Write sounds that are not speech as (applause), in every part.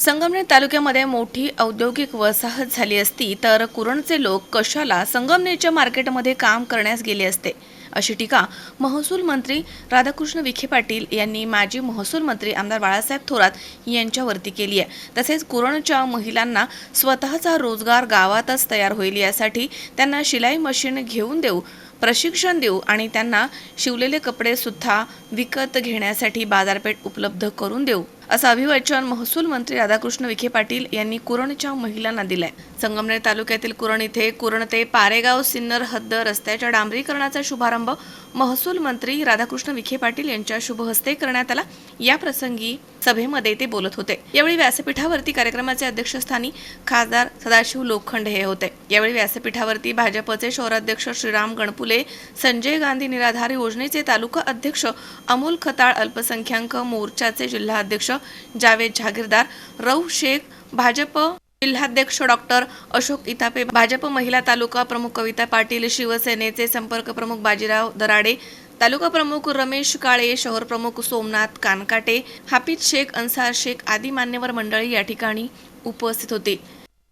संगमनेर तालुक्यामध्ये मोठी औद्योगिक वसाहत झाली असती तर कुरणचे लोक कशाला संगमनेरच्या मार्केटमध्ये काम करण्यास गेले असते? अशी टीका महसूल मंत्री राधाकृष्ण विखे पाटील यांनी माजी महसूल मंत्री आमदार बाळासाहेब थोरात यांच्यावरती केली आहे. तसेच कुरणच्या महिलांना स्वतःचा रोजगार गावातच तयार होईल यासाठी त्यांना शिलाई मशीन घेऊन देऊ प्रशिक्षण देऊ आणि त्यांना शिवलेले कपडे सुद्धा विकत घेण्यासाठी बाजारपेठ उपलब्ध करून देऊ. असं अभिवाचन महसूल मंत्री राधाकृष्ण विखे पाटील यांनी कुरणच्या महिलांना दिलंय. संगमनेर तालुक्यातील कुरण इथे कुरण ते पारेगाव सिन्नर हद्द रस्त्याच्या डांबरीकरणाचा शुभारंभ महसूल मंत्री राधाकृष्ण विखे पाटील यांच्या शुभ हस्ते करण्यात आला. या प्रसंगी सभेमध्ये ते बोलत होते. यावेळी व्यासपीठावरती कार्यक्रमाचे अध्यक्षस्थानी खासदार सदाशिव लोखंडे हे होते. यावेळी व्यासपीठावरती भाजपचे शहराध्यक्ष श्रीराम गणपुले संजय गांधी निराधार योजनेचे तालुका अध्यक्ष अमोल खताळ अल्पसंख्याक मोर्चाचे जिल्हा अध्यक्ष जावेद जागीरदार रऊ शेख भाजप जिल्हाध्यक्ष डॉक्टर अशोक इतापे भाजप महिला तालुका प्रमुख कविता पाटील शिवसेनेचे संपर्क प्रमुख बाजीराव दराडे तालुका प्रमुख रमेश काळे शहर प्रमुख सोमनाथ कानकाटे हाफिज शेख अन्सार शेख आदी मान्यवर मंडळी या ठिकाणी उपस्थित होते.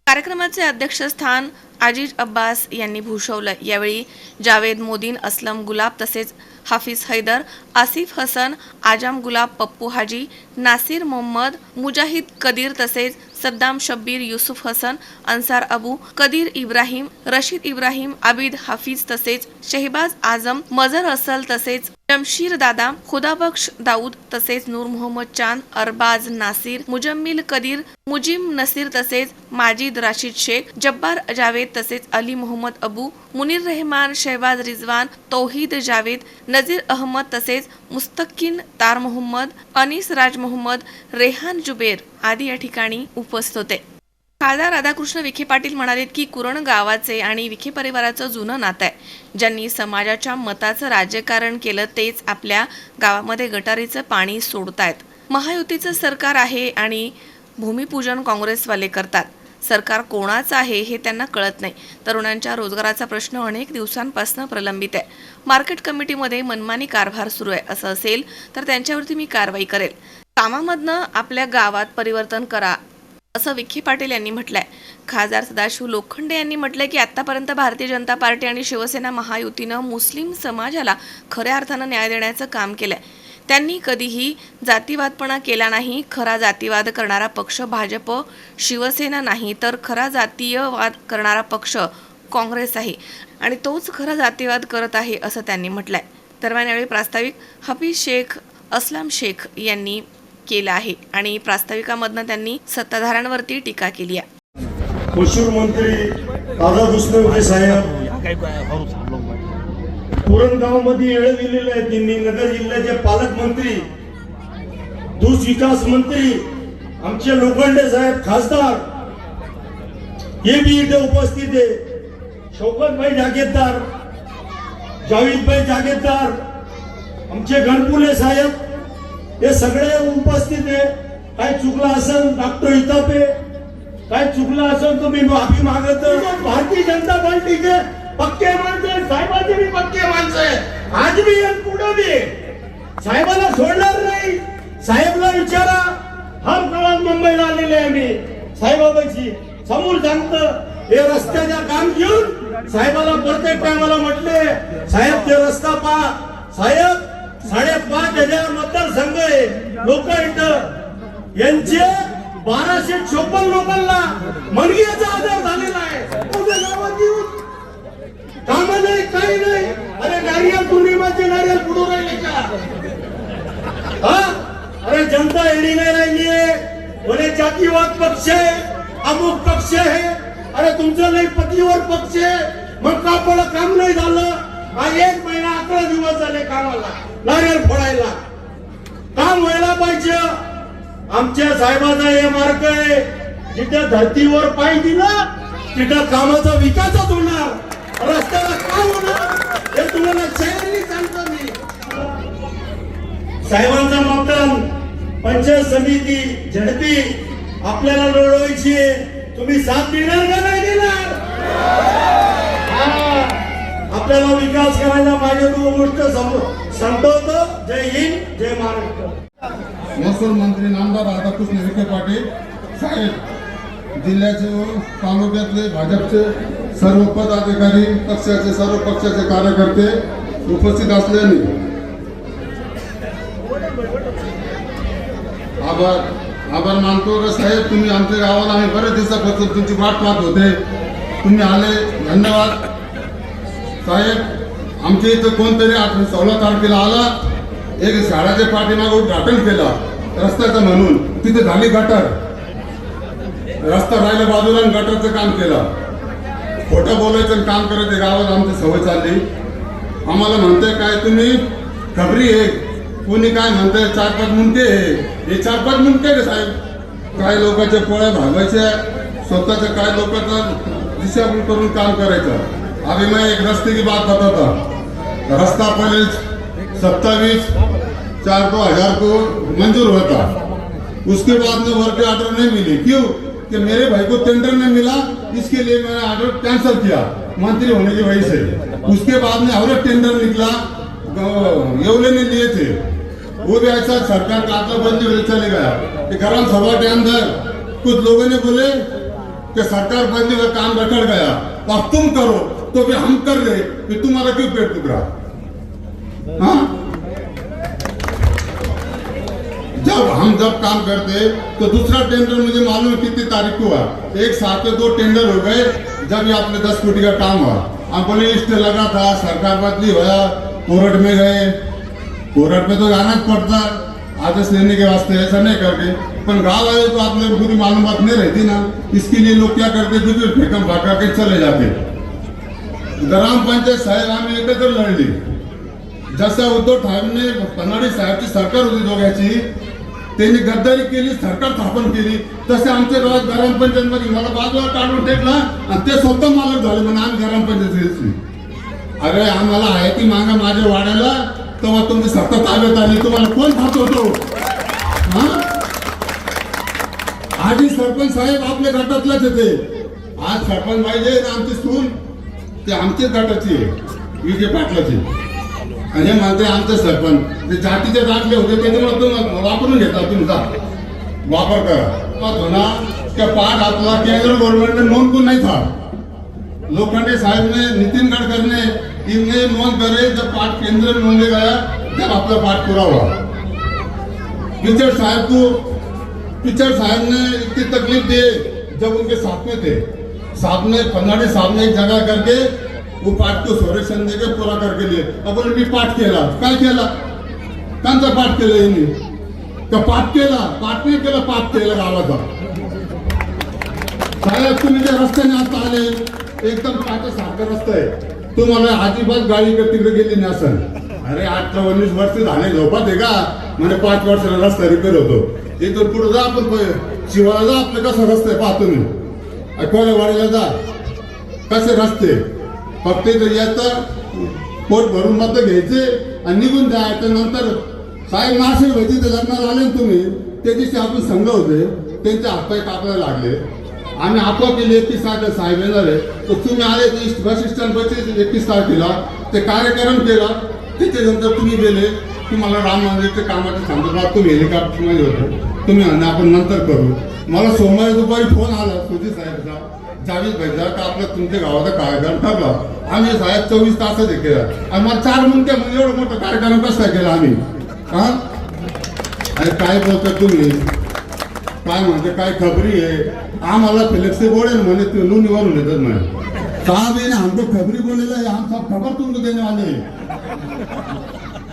कार्यक्रमाचे अध्यक्षस्थान आजिज अब्बास यांनी भूषवलं. यावेळी जावेद मोदीन असलम गुलाब तसेच हाफिज हैदर आसिफ हसन आजाम गुलाब पप्पू हाजी नासिर मोहम्मद मुजाहिद कदीर तसेच सद्दाम शब्बीर युसुफ हसन अन्सार अबू कदीर इब्राहिम रशीद इब्राहिम आबिद हाफिज तसेच शहबाज आझम मजर असल तसेच जमशीर दादा खुदाबख्श दाऊद तसेच नूर मोहम्मद चांद अरबाज नासिर मुजम्मिल कदीर मुजिम नसीर तसेच माजिद राशीद शेख जब्बार जावेद तसेच अली मोहम्मद अबू मुनीर रहमान शहबाज रिजवान तौहीद जावेद नजीर अहमद तसेच मुस्तकिन तार मोहम्मद अनिस राज मोहम्मद रेहान जुबेर आदी या ठिकाणी उपस्थित होते. खासदार राधाकृष्ण विखे पाटील म्हणालेत की कुरण गावाचे आणि विखे परिवाराचं जुनं नातं आहे. ज्यांनी समाजाच्या मताचं राजकारण केलं तेच आपल्या गावामध्ये गटारीचं पाणी सोडतायत. महायुतीचं सरकार आहे आणि भूमिपूजन काँग्रेसवाले करतात. सरकार कोणाचं आहे हे त्यांना कळत नाही. तरुणांच्या रोजगाराचा प्रश्न अनेक दिवसांपासून प्रलंबित आहे. मार्केट कमिटीमध्ये मनमानी कारभार सुरू आहे. असं असेल तर त्यांच्यावरती मी कारवाई करेल. कामामधनं आपल्या गावात परिवर्तन करा. असं विखे पाटील यांनी म्हटलंय. खासदार सदाशिव लोखंडे यांनी म्हटलंय की आतापर्यंत भारतीय जनता पार्टी आणि शिवसेना महायुतीनं मुस्लिम समाजाला खऱ्या अर्थानं न्याय देण्याचं काम केलंय. त्यांनी कधीही जातीवादपणा केला नाही खरा जातीवाद करणारा पक्ष भाजप शिवसेना नाही तर खरा जातीयवाद करणारा पक्ष काँग्रेस आहे. आणि तोच खरा जातीवाद करत आहे असं त्यांनी म्हटलंय. दरम्यान यावेळी प्रास्ताविक हफीज शेख अस्लाम शेख यांनी केलं आहे आणि प्रास्ताविकामधनं त्यांनी सत्ताधाऱ्यांवरती टीका केली आहे. महसूल मंत्री राधाकृष्ण विखे साहेब पुरणगावमध्ये येळ दिलेलं आहे. त्यांनी नगर जिल्ह्याचे पालकमंत्री दूध विकास मंत्री आमचे लोखंडे साहेब खासदार हे बी इथे उपस्थित आहे. शौकतभाई जागेदार जावेदभाई जागेदार आमचे गणपुले साहेब हे सगळे उपस्थित आहे. काय चुकलं असेल डॉक्टर इतापे काय चुकलं असेल तर मी माफी मागत भारतीय जनता पार्टीचे पक्के माणसं आहे, साहेबाचे बी पक्के माणसं आहे आज बी आणि पुढे बी. साहेबाला सोडणार नाही. साहेबला विचारा. हर काळात मुंबईला आलेले आहे मी. साहेबाबाची समोर सांगत. हे रस्त्याच्या काम घेऊन साहेबाला प्रत्येक टायमाला म्हटले साहेब ते रस्ता पा साहेब साडेपाच हजार मतदारसंघ आहे. लोक इथं. यांचे बाराशे चोपन्न लोकांना मनगीचा आधार झालेला आहे. काम नाही काही नाही. अरे नारियल पूर्णिमाचे नारियल पुढे राहिले का? अरे जनता एडी नाही राहिलीये कोणी जातीवाद पक्ष आहे अमुक पक्ष आहे. अरे तुमचं नाही पतीवर पक्ष आहे. मग का कापड काम नाही झालं? हा एक महिना अकरा दिवस झाले कामाला. नारळ फोडायला. काम व्हायला पाहिजे. आमच्या साहेबाचा हे मार्ग आहे. जिथे धरतीवर पाय दिला तिथं कामाचा विकासच होणार. रस्त्याला काम होणार. हे तुम्हाला शहरी सांगतो मी. साहेबांचा मतदान पंचायत समिती झडपी आपल्याला लढवायची तुम्ही साथ देणार का नाही देणार? आपल्याला विकास करायला पाहिजे तो गोष्ट सम- संपवतो. जय हिंद जय महाराष्ट्र. महसूल मंत्री नामदार राधाकृष्ण विखे पाटील साहेब जिल्ह्याचे व तालुक्यातले भाजपचे सर्व पदाधिकारी पक्षाचे सर्व पक्षाचे कार्यकर्ते उपस्थित असल्याने आभार आभार मानतो. का साहेब तुम्ही आमच्या गावाला आम्ही बरेच दिवसापासून तुमची वाट पाहत होते. तुम्ही आले धन्यवाद. साहेब आमच्या इथं कोणतरी आठ सोळा तारखेला आला एक शाळाच्या पाठीमागे उद्घाटन केलं रस्त्याचं म्हणून. तिथे झाली गटर. रस्ता राहिला बाजूला आणि गटरचं काम केलं. खोटं बोलायचं आणि काम करायचं गावात आमची सवय चालली. आम्हाला म्हणताय काय तुम्ही? खबरी आहे. कोणी काय म्हणताय? चार पाच मुंटे हे चार पाच मुंटे रे साहेब. काय लोकांच्या पोळ्या भागायच्या स्वतःच्या काय लोकांचा दिशाभूल करून काम करायचं. अभी मैं एक रस्ते की बात बताता रास्ता पहले सत्ताईस चार दो हज़ार को मंजूर हुआ था उसके बाद में वर्क ऑर्डर नहीं मिली। क्यों? कि मेरे भाई को टेंडर नहीं मिला, इसके लिए मैंने ऑर्डर कैंसिल किया, मंत्री होने की वजह से। उसके बाद में और टेंडर निकला येवले ने लिए थे। वो भी ऐसा सरकार का आत्मा बंदी चले गया। ग्राम सभा के अंदर कुछ लोगों ने बोले कि सरकार बंदी हुआ काम रखड़ गया। अब तुम करो। तो भी हम कर रहे कि तुम्हारा क्यों पेट टुकड़ा हाँ? जब हम जब काम करते तो दूसरा टेंडर मुझे मालूम है कितनी तारीख को हुआ। एक साथ में दो टेंडर हो गए, जब ये आपने दस कोटी का काम हुआ। हम बोले स्टे लगा था, सरकार बदली हुआ, कोर्ट में गए। कोरट में तो जाना पड़ता, आदेश लेने के वास्ते ऐसा नहीं करके। पर गाँव आए तो आपने पूरी मालूमात नहीं रहती ना। इसके लिए लोग क्या करते फिर फेंकम फाका के चले जाते। ग्रामपंचायत साहेब आम्ही एकत्र लढली. जसा उद्धव ठाकरे पन्हाळी साहेबची सरकार होती दोघांची त्यांनी गद्दारी केली सरकार स्थापन केली. तसे आमचे गावात ग्रामपंचायतमध्ये मला बाजूला काढून टेकला आणि ते स्वतः मालक झाले म्हणून आम्ही ग्रामपंचायत अरे आम्हाला आहे ती मागा माझ्या वाड्याला तेव्हा तुमची सत्ता ताब्यात आली तुम्हाला कोण खात होतो हा? आधी सरपंच साहेब आपल्या गटातलाच येते. आज सरपंच पाहिजे आमची सून ते आमच्याच गटाची आहे विजय पाटलाची. आणि हे म्हणते आमचे सरपंच. ते जातीचे दाटले होते त्याच्यामुळे तुम्ही वापरून घेता तुमचा. वापर करा. मग होना पाठ आपला केंद्र गवर्नमेंट ने नोंद पण नाही था लोखंडे साहेबने ने गडकरीने गडकरी इनने नोंद करे जब पाठ केंद्र नोंदले गया तर आपला पाठ पुरावा. पिक्चर साहब को पिक्चर साहब ने इतनी तकलीफ दी जब उनके साथ में थे. साथ में फर्नाडिस साहब ने एक जगह करके वो पाठ को संरक्षण देके पूरा करके लिए। अब मी पाठ केला. काय केला? त्यांचा पाठ केला यांनी. का पाठ केला? पाठ नाही केला पाठ केला गावाचा. साहेब तुम्ही ज्या रस्त्याने आता आले एकदम पाठ सारखा रस्ता आहे. तुम्हाला अजिबात गाडी तिकडे गेली नाही असं. अरे अठरा उन्नीस वर्ष झाले झोपात आहे का? म्हणजे पाच वर्षाला रस्ता रिपेअर होतो. इथून पुढे जा आपण शिवाला जा आपलं कसं रस्ता आहे पाहतो मी आठवड्यावाडीला जा. कसे रस्ते? फक्त इथं यायचं पोट भरून मत घ्यायचे आणि निघून जायचं. नंतर साहेब नाशिक होती तर लग्नाला आले तुम्ही. त्या दिवशी आपण संघ होते. त्यांचे हातपाय कापायला लागले. आम्ही आपोआप एकतीस तारखेला साहेब येणार आहे. तर तुम्ही आले ते बस स्टँड बसचे एकतीस तारखेला. ते कार्यक्रम केला. त्याच्यानंतर तुम्ही गेले. तुम्हाला राम मंदिरच्या कामाचे संदर्भात तुम्ही हेलिकॉप्टरमध्ये होते. तुम्ही आपण नंतर करू. मला सोमवारी दुपारी फोन आला सुजित साहेबचा. जावेद भाईचा का आपला तुमच्या गावाचा कार्यक्रम ठरला आम्ही साहेब चोवीस तासच हे केला. आणि मला चार मिनिटे म्हणजे एवढा मोठा कार्यक्रम कसा केला आम्ही? हा? आणि काय बोलता तुम्ही? काय म्हणते काय खबरी आहे? आम्हाला फ्लेक्सी बोलेल म्हणे ते लोणीवरून येतात म्हणे. साहब ये हमको खबरी बोलेला आहे हम सब खबर तुमको देने वाले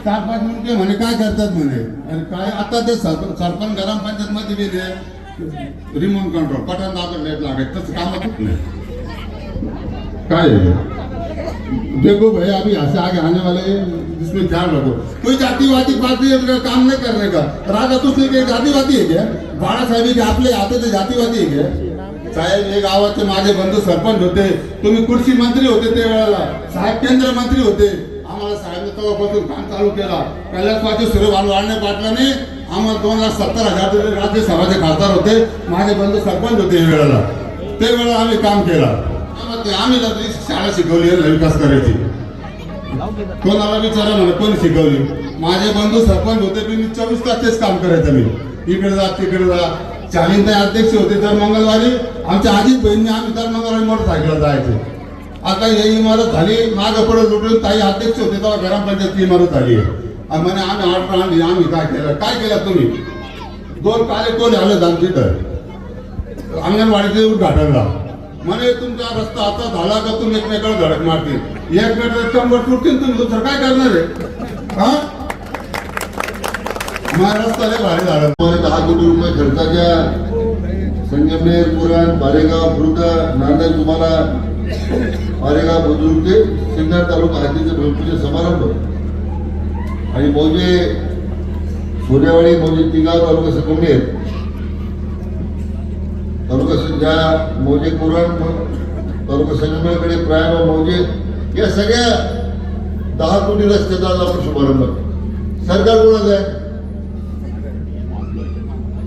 चार पाच मिनिटे म्हणे काय करतात म्हणे? अरे काय आता ते सरपंच ग्रामपंचायत मध्ये गेले. रिमोट कंट्रोल पठाण दाबलं लाइट लागायचं तसं कामच नाही. काय देखो भाई अभी यहाँ से आगे आने वाले जिसमें ध्यान रखो। कोई जातिवादी पार्टी का काम नहीं करने का। राजा तो उसने काही जातीवादी आहे क्या? बाळासाहेब जे आपले आते ते जातीवादी आहे क्या? साहेब हे गावाचे माझे बंधू सरपंच होते। तुम्ही कृषी मंत्री होते ते वेळेला साहेब केंद्र मंत्री होते। आम्हाला साहेबने तेव्हापासून काम चालू केला। कैलासवादी सूर्यभान वाढणे पाटलाने आम्हाला दोन लाख सत्तर हजार राज्यसभाचे खासदार होते. माझे बंधू सरपंच होते या वेळेला. ते वेळेला आम्ही काम केलं. आम्ही शाळा शिकवली आहे विकास करायची. कोणाला विचारा म्हणा कोणी शिकवली? माझे बंधू सरपंच होते मी चोवीस तास तेच काम करायचं मी. इकडे जा तिकडे जा. चालीन अध्यक्ष होते तर मंगळवारी. आमच्या आजीत बहिणी आम्ही तर मंगळवारी मोटरसायकल जायचे. आता ही इमारत झाली माग पुढे लुटून ताई अध्यक्ष होते तेव्हा ग्रामपंचायत इमारत झाली आहे. म्हणे आम्ही ऑर्डर आणली आम्ही काय केलं? काय केलं तुम्ही? दोन काले कोण आले आमच्या तर अंगणवाडीचे उद्घाटनला म्हणे तुमचा रस्ता आता झाला का तुम्ही एकमेकाला धडक मारतील? एकमेकाला शंभर सुटतील तुम्ही दुसरं काय करणार आहे? हा? माझा रस्ता लय भारी झालं. दहा कोटी रुपये खर्चाच्या संगमनेर पुराण बारेगाव खुर्द नांदेड तुम्हाला बारेगाव बुद्रुक ते सिन्नर तालुका हद्दीचे भरपूरचे समारंभ. आणि मौजे सोनेवाडी मौजे तिगाव तालुका संगमनेर तालुका सं- मौजे कुरण तालुका संगमनेरकडे प्रायम मौजे. या सगळ्या दहा कोटी रस्त्याचा आपण शुभारंभ सरकार कोणाचं आहे?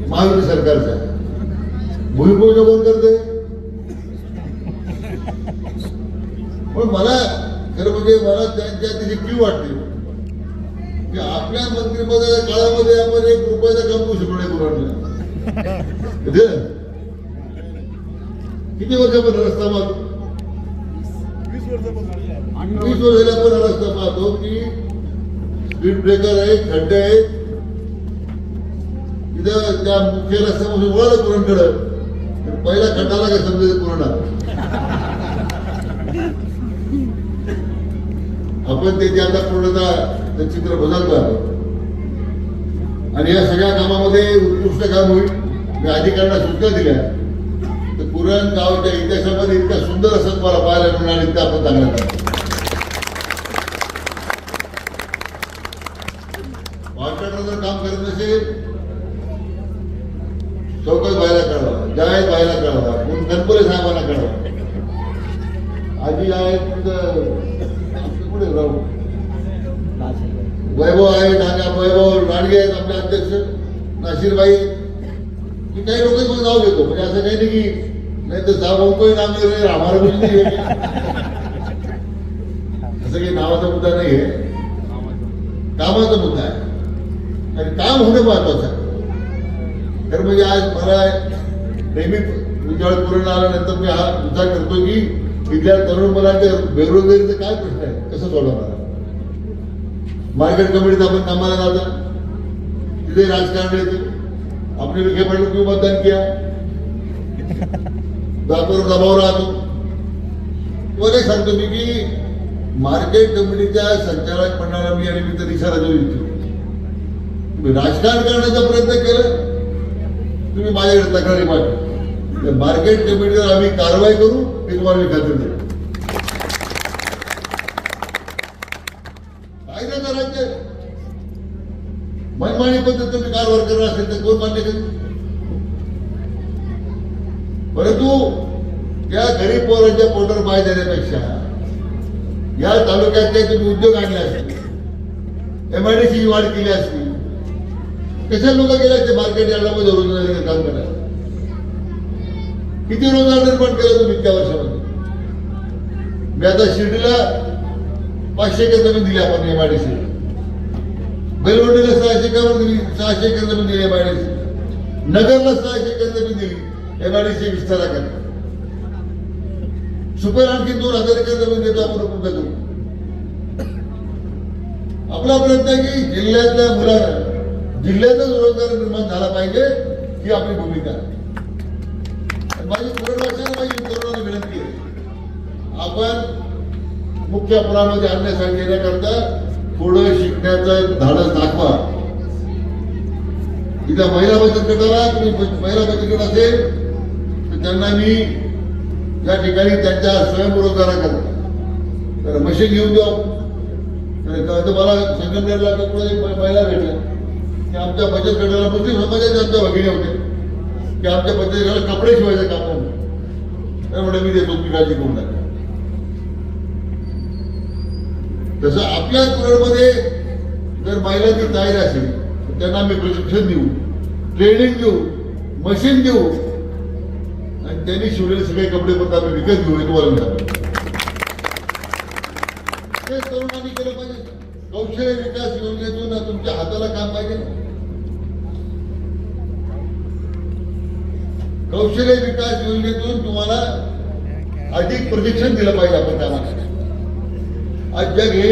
महायुती सरकारचं आहे. भूमिपूजन कोण करते पण मला खरं म्हणजे मला त्यांच्या तिथे क्यू वाटते की आपल्या मंत्रिपदाच्या काळामध्ये आपण एक रुपयाचा कमवू शकलो नाही पुरवठला (laughs) किती वर्षापर्यंत रस्ता मारतो वीस वर्षाला पण रस्ता पाहतो की स्पीड ब्रेकर आहे खड्डे आहेत. इथं त्या मुख्य रस्त्यापासून वळलं पुरणकडं तर पहिला खड्डाला काय समजायचं पूर्ण (laughs) आपण ते आता पूर्णतः ते चित्र बदलतो आहे आणि या सगळ्या कामामध्ये उत्कृष्ट काम होईल. मी अधिकाऱ्यांना सूचना दिल्या. तर पुरण गावच्या इतिहासामध्ये इतका सुंदर असं तुम्हाला पाहायला मिळणार इतकं आपण चांगलं कॉन्ट्रॅक्टर जर काम करत नसेल चौकस बायला कळवा जायत बायला कळवा कोण गणपती साहेबांना कळवा. आजी आहेत कुठे राहू? वैभव आहे डांगा वैभव लांडगे आहेत आपले अध्यक्ष. नाशिरबाई. मी काही लोक मग नाव घेतो म्हणजे असं काही नाही की नाही तर जा कोणी नाम आम्हाला असं काही नावाचा मुद्दा नाही आहे. कामाचा मुद्दा आहे. आणि काम होणं महत्वाचं आहे. तर म्हणजे आज मला नेहमी मी ज्यावेळेस पूर्ण आल्यानंतर मी हा विचार करतो की इथल्या तरुण मुलांच्या बेरोजगारीचा काय प्रश्न आहे? कसं सोडवणार? मार्केट कमिटीत आपण कामाला जाता. तिथे राजकारण येते आपने विखे पाटील क्यों मतदान किया दाखवर दबाव राहतो. वगैरे सांगतो मी की मार्केट कमिटीच्या संचालक मंडळाला मी आणि मी तर इशारा देऊ इच्छितो राजकारण करण्याचा प्रयत्न केला. तुम्ही माझ्याकडे तक्रारी पाठवा मार्केट कमिटीवर आम्ही कारवाई करू हे तुम्हाला मी खात्री देतो कायद्याचं राज्य आहे. मनमानी पद्धत तुम्ही कारभार करणार असेल तर कोण मान्य करेल? परंतु त्या गरीब पोरांच्या पोटर पाय देण्यापेक्षा या तालुक्यातले तुम्ही उद्योग आणले असतील एमआयडीसी वाढ केली असती कशा लोक गेले असते मार्केट यार्डामध्ये रोजगार काम करायला? किती रोजगार निर्माण केलं तुम्ही इतक्या वर्षामध्ये? मी आता शिर्डीला पाचशे एकर जमीन दिली आपण एमआयडीसी बेलवडीला सहाशे एकर दिली सहाशे एकर जमीन दिली एमआयडीसी नगरला सहाशे एकर जमीन दिली एमआयडीसी विस्ताराकरता सुपर आणखी दोन हजार एकर जमीन देतो आपण उपयोग करू आपला प्रयत्न आहे की जिल्ह्यातल्या मुलांना जिल्ह्यातच रोजगार निर्माण झाला पाहिजे ही आपली भूमिका माझी पूर्ण माझी तरुणांना विनंती आहे. आपण मुख्य पुरामध्ये आणण्यासाठी येण्याकरता पुढं शिकण्याचं धाडस दाखवा. तिथल्या महिला बचत गटाला तुम्ही महिला बचत गट असेल तर त्यांना मी या ठिकाणी त्यांच्या स्वयंरोजगाराकरता तर मशीन घेऊन जाऊ. तर मला संगमनेरला महिला भेटल्या की आमच्या बचत गटाला मुस्लिम समाजाच्या आमच्या भगिनी होते. की आमच्या बचत गटाला कपडे शिवायचे काम नाही तर म्हणे मी देतो तुम्ही काळजी करू तसं आपल्या कुरडमध्ये जर महिलांची तयारी असेल तर त्यांना आम्ही प्रशिक्षण देऊ ट्रेनिंग देऊ मशीन देऊ. आणि त्यांनी शिवलेले सगळे कपडे पण आम्ही विकत घेऊ एक तुम्हाला ते तरुणांनी केलं पाहिजे. कौशल्य विकास योजनेतून तुमच्या हाताला काम पाहिजे कौशल्य विकास योजनेतून तुम्हाला अधिक प्रशिक्षण दिलं पाहिजे आपण कामाला आज जग हे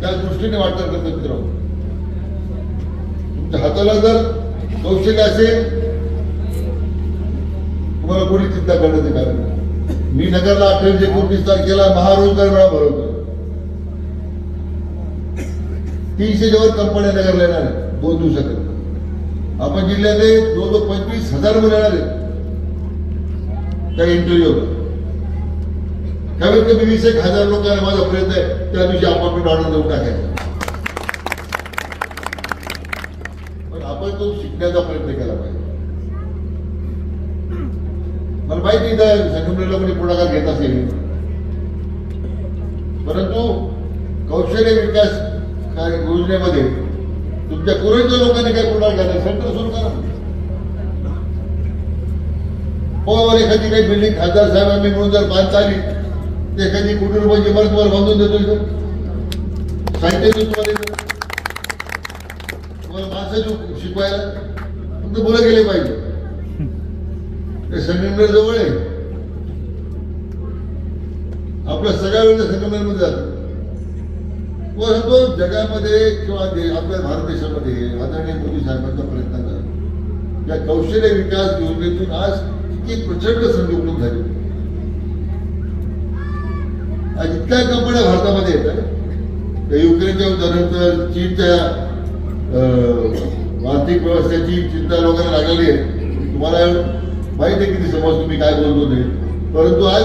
त्या दृष्टीने वाटत करतं मित्र तुमच्या हाताला जर कौशल्य असेल तुम्हाला कोणी चिंता करण्याचे कारण नाही. मी नगरला अठ्ठावीस एकोणतीस तारखेला महारोजगार मेळा भरवतो तीनशे जवळ कंपन्या नगरला येणार आहेत दोन दिवसाकरता आपण जिल्ह्यातले जवळजवळ पंचवीस हजार मुलं येणार आहेत. त्या इंटरव्ह्यू कमीत कमी वीस एक हजार लोकांना माझा प्रयत्न आहे त्या दिवशी आपण ऑर्डर देऊन टाकायचा. पण आपण तो शिकण्याचा प्रयत्न केला पाहिजे. मला माहिती इथं संगमनेरला कोणी पुढाकार घेत असेल. परंतु कौशल्य विकास योजनेमध्ये तुमच्या कुरेच्या लोकांनी काय पुढाकार घ्यायला सेंटर सुरू करा. पोवर एखादी काही बिल्डिंग खासदार साहेबांनी मिळून जर बांधता आली एखादी कोटी रुपयाची इमारत तुम्हाला बांधून देतो इथं. साहित्य तुम्हाला तुम्हाला माणसं शिकवायला फक्त मुलं गेले पाहिजे. ते संगमनेर जवळ आहे. आपला सगळ्या वेळ संगमनेरमध्ये जातो. परंतु जगामध्ये किंवा आपल्या भारत देशामध्ये आदरणीय मोदी साहेबांचा प्रयत्न करा या कौशल्य विकास योजनेतून आज इतकी प्रचंड संधी उपलब्ध झाली. इतक्या कंपन्या भारतामध्ये येतात. युक्रेनच्या उदाहरणार्थ चीनच्या अं, आर्थिक व्यवस्थेची चिंता लोकांना लागलेली आहे. तुम्हाला माहीत आहे किती समज तुम्ही काय बोलतो ते परंतु आज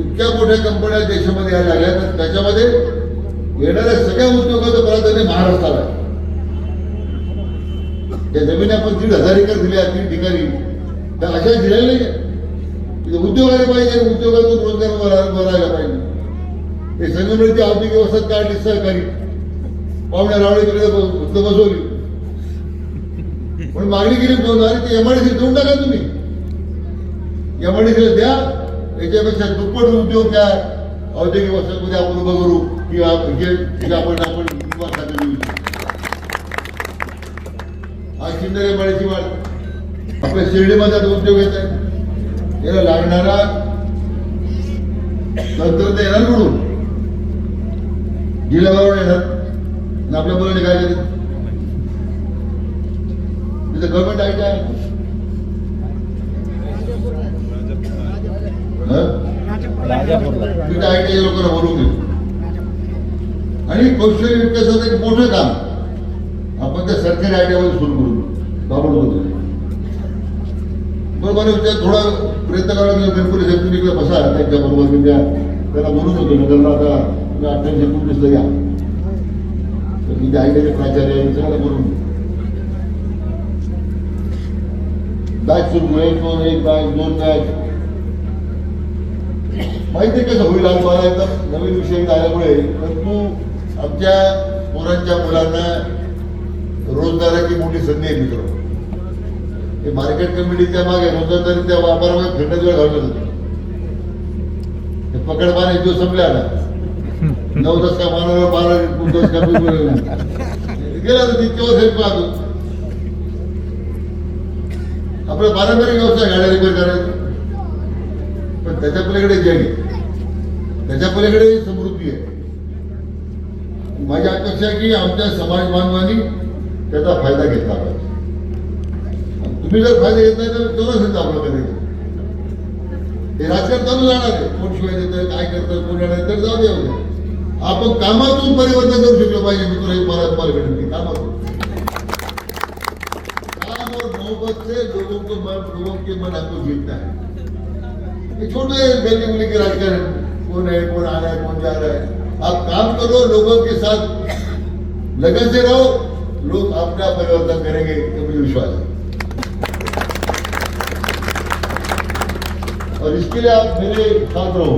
इतक्या मोठ्या कंपन्या देशामध्ये यायला लागल्या तर त्याच्यामध्ये येणाऱ्या सगळ्या उद्योगाचं प्राधान्य महाराष्ट्राला आहे. त्या जमिनी आपण दीड हजार एकर दिल्या तीन ठिकाणी. त्या अशा दिलेल्या नाही म्हणजे तिथे उद्योग आले पाहिजे उद्योगातून रोजगार बनायला पाहिजे. हे संगमनेरची आर्थिक व्यवस्था काढली सहकारी. पाहुण्या रावळेकडे बसवली. पण मागणी केली दोन आणि ते एमआयडीसी देऊन टाका तुम्ही. एमआयडीसीला द्या याच्यापेक्षा दुप्पट उद्योग काय? औद्योगिक वसाहतीमध्ये आपण उभं करू. किंवा आपण आपण आज शिंदे एमआयडीसी वाढ आपल्या शिर्डीमध्ये आता उद्योग येत आहे त्याला लागणारा तंत्रज्ञ येणार म्हणून जिल्ह्याबरोबर येणार. आणि आपल्या मुलांनी काय केलं? तिथं गव्हर्नमेंट आहे. काय तिथं लोकांना बोलवून घेऊ आणि कौशल्य विकासाचं एक मोठं काम. आपण त्या सरकारी आयडियामध्ये सुरू करू. पण बरोबर विचार थोडा प्रयत्न करा की गणपती साहेब तुम्ही इकडे बसा त्यांच्याबरोबर मी त्या त्याला बोलून होतो ना त्यांना आता तुम्ही अठ्ठावीस एकोणतीसला या. तर मी तिथे आईकडे प्राचार्य आहे सगळ्याला बोलून. बॅच सुरू एक दोन एक बॅच दोन बॅच. माहिती कसं होईल आज मला एकदम नवीन विषय आल्यामुळे परंतु आमच्या पोरांच्या मुलांना रोजगाराची मोठी संधी आहे मित्र. ते मार्केट कमिटीच्या मागे रोजगार त्या व्यापारामध्ये फिरण्यात वेळ घालवत होते ते पकड पाण्याचे दिवस संपल्या ना नऊ दस का मानव बारा दस का गेला तितके वर्ष पाहतो. आपला पारंपरिक व्यवसाय गाड्या रिपेअर करायचं. पण त्याच्या पलीकडे जग त्याच्या पलीकडे समृद्धी आहे. माझी अपेक्षा आहे की आमच्या समाज बांधवांनी त्याचा फायदा घेतला जर फ़ायदा घेत नाही तर समजा आपलं करायचं हे राजकारण चालू जाणार आहे. कोण शिवाय देतं काय करतं कोण येणार तर जाऊ द्या. आपण कामातून परिवर्तन करू शकलो पाहिजे. मी तुला एक मला तुम्हाला विनंती कामातून. मोहब्बत से लोगों को मन लोगों के मन हमको जीतना है ये छोटे बेटी बोली के राजकारण. कौन है कौन आ रहा है कौन जा रहा है आप काम करो, लोगों के साथ. लगन से रहो. लोग अपना परिवर्तन करेंगे तो मुझे विश्वास है और इसके लिए आप मेरे साथ रहो.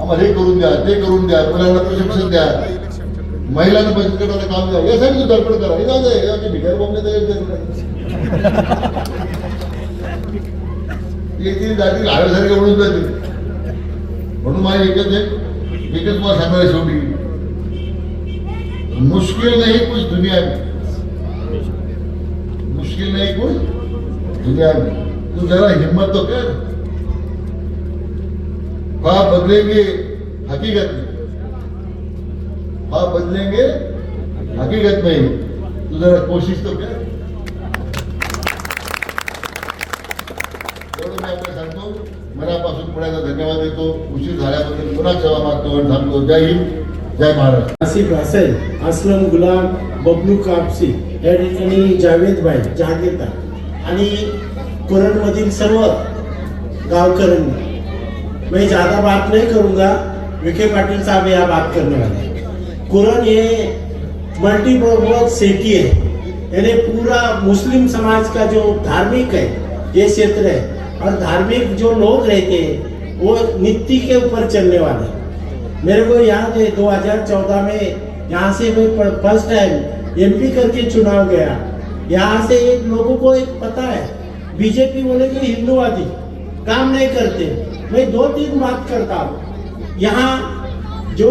आम्हाला हे करून द्या ते करून द्या मुलांना प्रशिक्षण द्या. महिलांना बचत गटाला काम द्या. यासाठी तू धडपड करा. हे जाऊ दे भिकार बोंबले येतील जातील हव्यासारखे म्हणून जातील म्हणून माझी एकच एक एकच मला सांगायला शेवटी. मुश्किल नाही कुछ दुनिया में. मुश्किल नहीं कुछ दुनिया में. तू जरा हिम्मत तो कर. ख्वाब बदलेंगे हकीकत में। ख्वाब बदलेंगे हकीकत में तो जरा कोशिश तो कर। एवढं मी आपल्याला सांगतो मनापासून पुण्याचा धन्यवाद देतो. उशीर झाल्याबद्दल पुन्हा क्षमा मागतो आणि थांबतो जय हिंद जय महाराष्ट्र. आसिफ असलम गुलाम बबलू कापसी या ठिकाणी जावेदबाई जहागीरदार. आणि कुरणमधील सर्व गावकऱ्यांनी मैं ज़्यादा बात नहीं करूँगा। विखे पाटिल साहब यहाँ बात करने वाले हैं। कुरन ये मल्टीपर्पज सिटी है। यानी पूरा मुस्लिम समाज का जो धार्मिक है, ये क्षेत्र है। और धार्मिक जो लोग रहते हैं, वो नीति के ऊपर चलने वाले हैं। मेरे को याद है 2014 में यहाँ से मैं फ़र्स्ट टाइम एमपी करके चुनाव गया। यहाँ से एक लोगों को एक पता है, बीजेपी बोले कि हिंदूवादी, काम नहीं करते। मैं दो तीन बात करता हूँ। यहाँ जो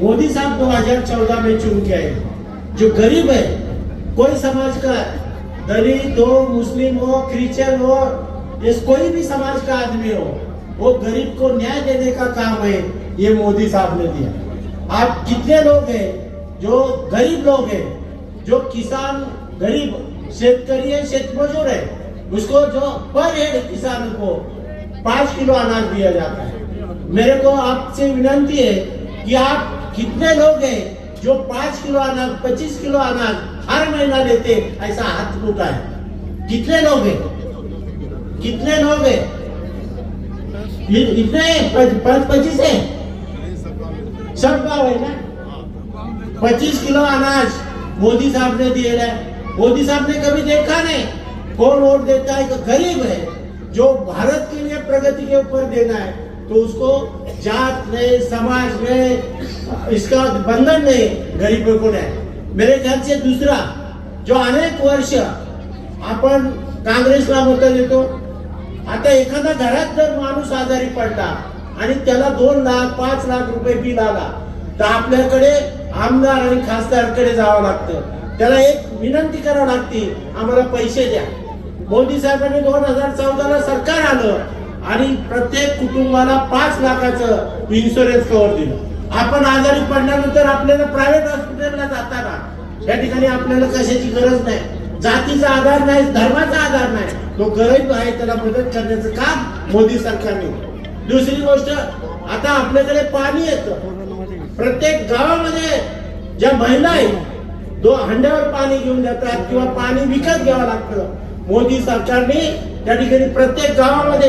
मोदी साहब 2014 में चुन के आए, जो गरीब है, कोई समाज का दलित हो, मुस्लिम हो, क्रिश्चियन हो, इस कोई भी समाज का आदमी हो, वो गरीब को न्याय देने का काम है, ये मोदी साहब ने दिया। आप कितने लोग हैं जो गरीब लोग हैं, जो किसान, गरीब, शेतकरी है, शेतमजूर है, उसको जो पर हेड किसान को पाँच किलो अनाज दिया जाता है। मेरे को आपसे विनंती है कि आप कितने लोग हैं जो पाँच किलो अनाज, पच्चीस किलो अनाज हर महीना लेते ऐसा हाथ उठाए कितने लोग हैं? कितने लोग हैं? इतने पाँच पच्चीस है? सब गाँव है ना? पच्चीस किलो अनाज मोदी साहब ने दिए है। मोदी साहब ने कभी देखा नहीं? कौन वोट देता है? गरीब है। जो भारत के लिए प्रगति के ऊपर देना है तो उसको जात नहीं समाज में इसका बंधन नहीं गरीबों को नहीं मेरे ख्याल से दूसरा जो अनेक वर्ष आपण काँग्रेसला मत देतो आता एखादा घरात जर माणूस आजारी पडला आणि त्याला दोन लाख पाच लाख रुपये बिल आला तर आपल्याकडे आमदार आणि खासदारकडे जावं लागतं. त्याला एक विनंती करावी लागते आम्हाला पैसे द्या. मोदी साहेबांनी दोन हजार चौदाला सरकार आलं आणि प्रत्येक कुटुंबाला पाच लाखाचं इन्शुरन्स कव्हर दिलं. आपण आजारी पडल्यानंतर आपल्याला प्रायव्हेट हॉस्पिटलला जाताना या ठिकाणी आपल्याला कशाची गरज नाही. जातीचा आधार नाही धर्माचा आधार नाही. तो गरीब आहे त्याला मदत करण्याचं काम मोदी सरकारने दुसरी गोष्ट आता आपल्याकडे पाणी येतं. प्रत्येक गावामध्ये ज्या महिला आहेत दो हंड्यावर पाणी घेऊन जातात किंवा पाणी विकत घ्यावं लागतं. मोदी सरकारने त्या ठिकाणी प्रत्येक गावामध्ये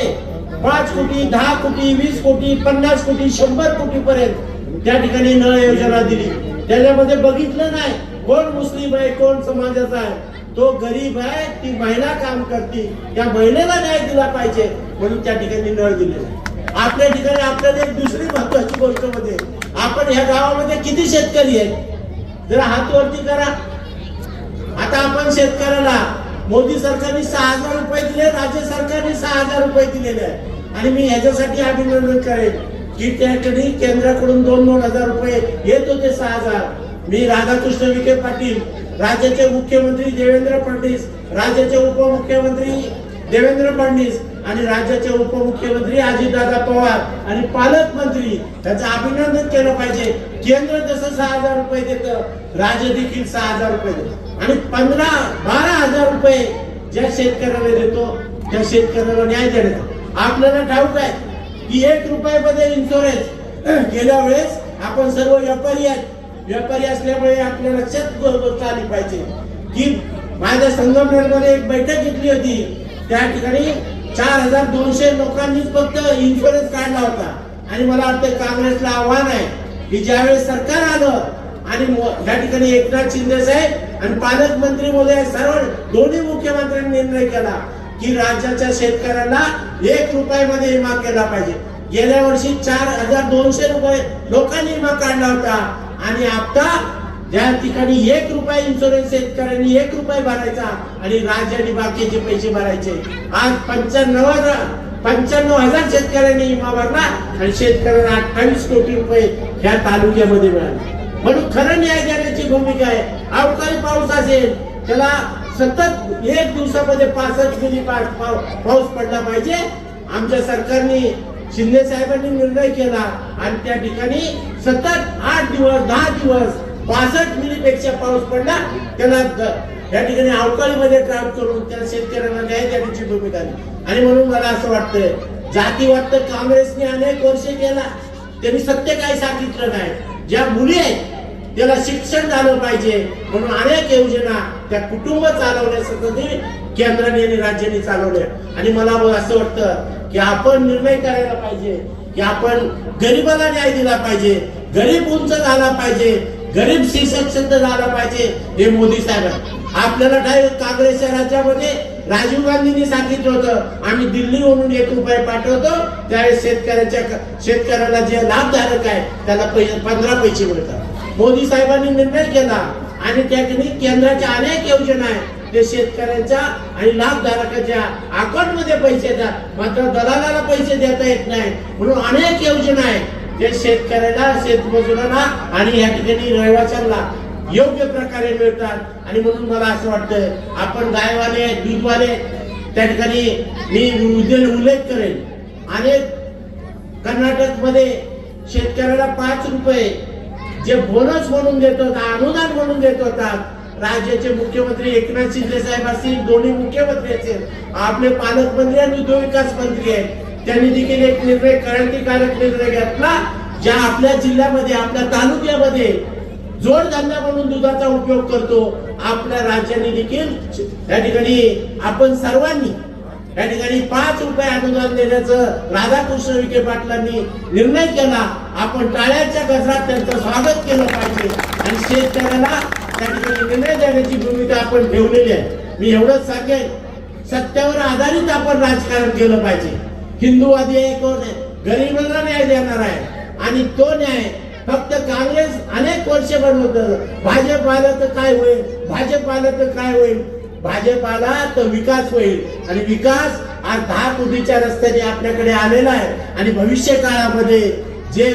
पाच कोटी दहा कोटी वीस कोटी पन्नास कोटी शंभर कोटी पर्यंत त्या ठिकाणी नळ योजना दिली. त्याच्यामध्ये बघितलं नाही कोण मुस्लिम आहे कोण समाजाचा आहे. तो गरीब आहे ती महिला काम करते. त्या महिलेला न्याय दिला पाहिजे म्हणून त्या ठिकाणी नळ दिले. आपल्या ठिकाणी आपल्याला एक दुसरी महत्वाची गोष्टमध्ये आपण ह्या गावामध्ये किती शेतकरी आहेत? जरा हात वरती करा. आता आपण शेतकऱ्याला मोदी सरकारने सहा हजार रुपये दिले राज्य सरकारने सहा हजार रुपये दिलेले आहे आणि मी ह्याच्यासाठी अभिनंदन करेन की त्याकडे केंद्राकडून दोन दोन हजार रुपये येत होते सहा हजार. मी राधाकृष्ण विखे पाटील राज्याचे मुख्यमंत्री देवेंद्र फडणवीस राज्याचे उपमुख्यमंत्री देवेंद्र फडणवीस आणि राज्याचे उपमुख्यमंत्री अजितदादा पवार आणि पालकमंत्री त्याचं अभिनंदन केलं पाहिजे. केंद्र जसं सहा हजार रुपये देतं राज्य देखील सहा हजार रुपये देतं. आणि पंधरा बारा हजार रुपये ज्या शेतकऱ्याला देतो त्या शेतकऱ्याला न्याय देण्यात आपल्याला ठाऊक आहे की एक रुपयामध्ये इन्शुरन्स (clears throat) गेल्या वेळेस आपण सर्व व्यापारी आहेत. व्यापारी असल्यामुळे आपल्या लक्षात गोष्ट आली पाहिजे. की माझ्या संगमनेरमध्ये एक बैठक घेतली होती. त्या ठिकाणी चार हजार दोनशे लोकांनीच फक्त इन्शुरन्स काढला होता. आणि मला वाटतं काँग्रेसला आव्हान आहे की ज्यावेळेस सरकार आलं आणि या ठिकाणी एकनाथ शिंदे साहेब आणि पालकमंत्री मोदय सर्व दोन्ही मुख्यमंत्र्यांनी निर्णय केला की राज्याच्या शेतकऱ्यांना एक रुपयामध्ये विमा केला पाहिजे. गेल्या वर्षी चार हजार दोनशे रुपये लोकांनी विमा काढला होता. आणि आता ज्या ठिकाणी एक रुपये इन्शुरन्स शेतकऱ्यांनी एक रुपये भरायचा आणि राज्याने बाकीचे पैसे भरायचे आज पंच्याण्णव हजार पंच्याण्णव हजार शेतकऱ्यांनी विमा भरला आणि शेतकऱ्यांना अठ्ठावीस कोटी रुपये ह्या तालुक्यामध्ये मिळाले. म्हणून खरं न्याय देण्याची भूमिका आहे. अवकाळी पाऊस असेल त्याला सतत एक दिवसामध्ये पासष्ट मिली पाऊस पडला पाहिजे. आमच्या सरकारने शिंदे साहेबांनी निर्णय केला आणि त्या ठिकाणी सतत आठ दिवस दहा दिवस पासष्ट मिलीपेक्षा पाऊस पडला त्याला या ठिकाणी अवकाळीमध्ये ट्रॅप करून त्या शेतकऱ्यांना न्याय देण्याची भूमिका आहे. आणि म्हणून मला असं वाटतंय जातीवाद तर काँग्रेसने अनेक वर्षे केला. त्यांनी सत्य काही सांगितलं नाही. ज्या मुली आहेत त्याला शिक्षण झालं पाहिजे म्हणून अनेक योजना त्या कुटुंब चालवण्यासाठी केंद्राने आणि राज्याने चालवल्या. आणि मला असं वाटतं की आपण निर्णय करायला पाहिजे की आपण गरीबाला न्याय दिला पाहिजे गरीब उंच झाला पाहिजे गरीब सशक्त झाला पाहिजे हे मोदी साहेब आपल्याला डायरेक्ट काँग्रेस राज्यामध्ये राजीव गांधींनी सांगितलं होतं आम्ही दिल्लीवरून एक रुपये पाठवतो त्यावेळेस शेतकऱ्याच्या शेतकऱ्याला जे लाभधारक आहे त्याला पैसे पंधरा पैसे मिळतात. मोदी साहेबांनी निर्णय केला. आणि त्या ठिकाणी केंद्राच्या अनेक योजना आहेत. ते शेतकऱ्यांच्या आणि लाभधारकाच्या अकाउंटमध्ये पैसे येतात. मात्र दलालाला पैसे देता येत नाही म्हणून अनेक योजना आहेत. ते शेतकऱ्याला शेतमजुराला आणि या ठिकाणी रहिवाशांना योग्य प्रकारे मिळतात. आणि म्हणून मला असं वाटतं आपण गायवाले दूधवाले त्या ठिकाणी मी उद्या उल्लेख करेन. अनेक कर्नाटकमध्ये शेतकऱ्याला पाच रुपये जे बोनस म्हणून देत होता अनुदान म्हणून देत होतात राज्याचे मुख्यमंत्री एकनाथ शिंदे साहेब असतील दोन्ही मुख्यमंत्री असतील आपले पालकमंत्री आणि उद्योगविकास मंत्री आहेत त्यांनी देखील एक निर्णय क्रांतिकारक निर्णय घेतला ज्या आपल्या जिल्ह्यामध्ये आपल्या तालुक्यामध्ये जोडधंदा म्हणून दुधाचा उपयोग करतो. आपल्या राज्याने देखील या ठिकाणी आपण सर्वांनी या ठिकाणी पाच रुपये अनुदान देण्याचं राधाकृष्ण विखे पाटलांनी निर्णय केला. आपण टाळ्याच्या गजरात त्यांचं स्वागत केलं पाहिजे. आणि शेतकऱ्याला त्या ठिकाणी निर्णय देण्याची भूमिका आपण ठेवलेली आहे. मी एवढंच सांगेन सत्यावर आधारित आपण राजकारण केलं पाहिजे. हिंदूवादी आहे कोण आहे? गरीबांना न्याय देणार आहे. आणि तो न्याय फक्त काँग्रेस अनेक वर्ष बनवत भाजप आलं तर काय होईल? भाजप आलं तर काय होईल? भाजपाला तर विकास होईल. आणि विकास आज दहा कोटीच्या रस्त्याने आपल्याकडे आलेला आहे. आणि भविष्य काळामध्ये जे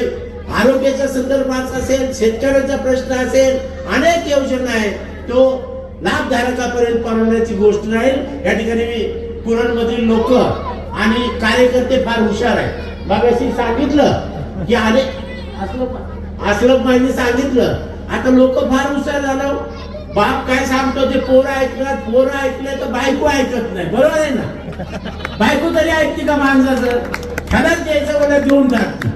आरोग्याच्या संदर्भात असेल शेतकऱ्यांचा प्रश्न असेल अनेक योजना आहेत. तो लाभधारकापर्यंत पाहण्याची गोष्ट राहील. या ठिकाणी मी पुरणमधील लोक आणि कार्यकर्ते फार हुशार आहेत. मगाशी सांगितलं की अनेक असलं माहिती सांगितलं. आता लोक फार हुशार झालं बाप काय सांगतो ते पोरं ऐकलं पोरं ऐकलं तर बायको ऐकत नाही. बरोबर आहे ना? बायको तरी ऐकते का माणसाचं? खरंच द्यायचं मला देऊन टाकते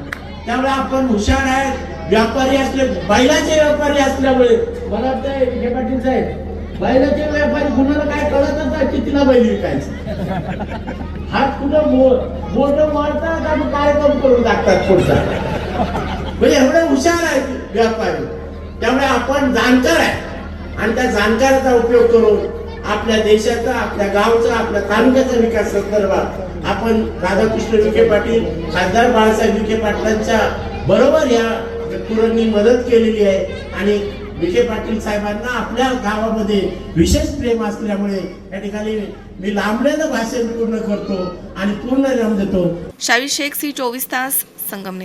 त्यामुळे आपण हुशार आहे व्यापारी असले बैलाचे व्यापारी असल्यामुळे. मला वाटतं हे पाटील साहेब बैलाचे व्यापारी कुणाला काय कळतच नाही तिला बैल विकायचं. हात कुठं बोट मारतात आणि कार्यक्रम करून टाकतात पुढचा? म्हणजे एवढे हुशार आहेत व्यापारी. त्यामुळे आपण जाणकार आहे आणि त्या जाणकाराचा उपयोग करून आपल्या देशाचा आपल्या गावचा आपल्या तालुक्याचा विकास संदर्भात आपण राधाकृष्ण विखे पाटील खासदार बाळासाहेब विखे पाटलांच्या बरोबर या तुरांनी मदत केलेली आहे. आणि विखे पाटील साहेबांना आपल्या गावामध्ये विशेष प्रेम असल्यामुळे या ठिकाणी मी लांबण्याचं भाषण पूर्ण करतो आणि पूर्ण नाम देतो. शावी शेख सी चोवीस तास संगमने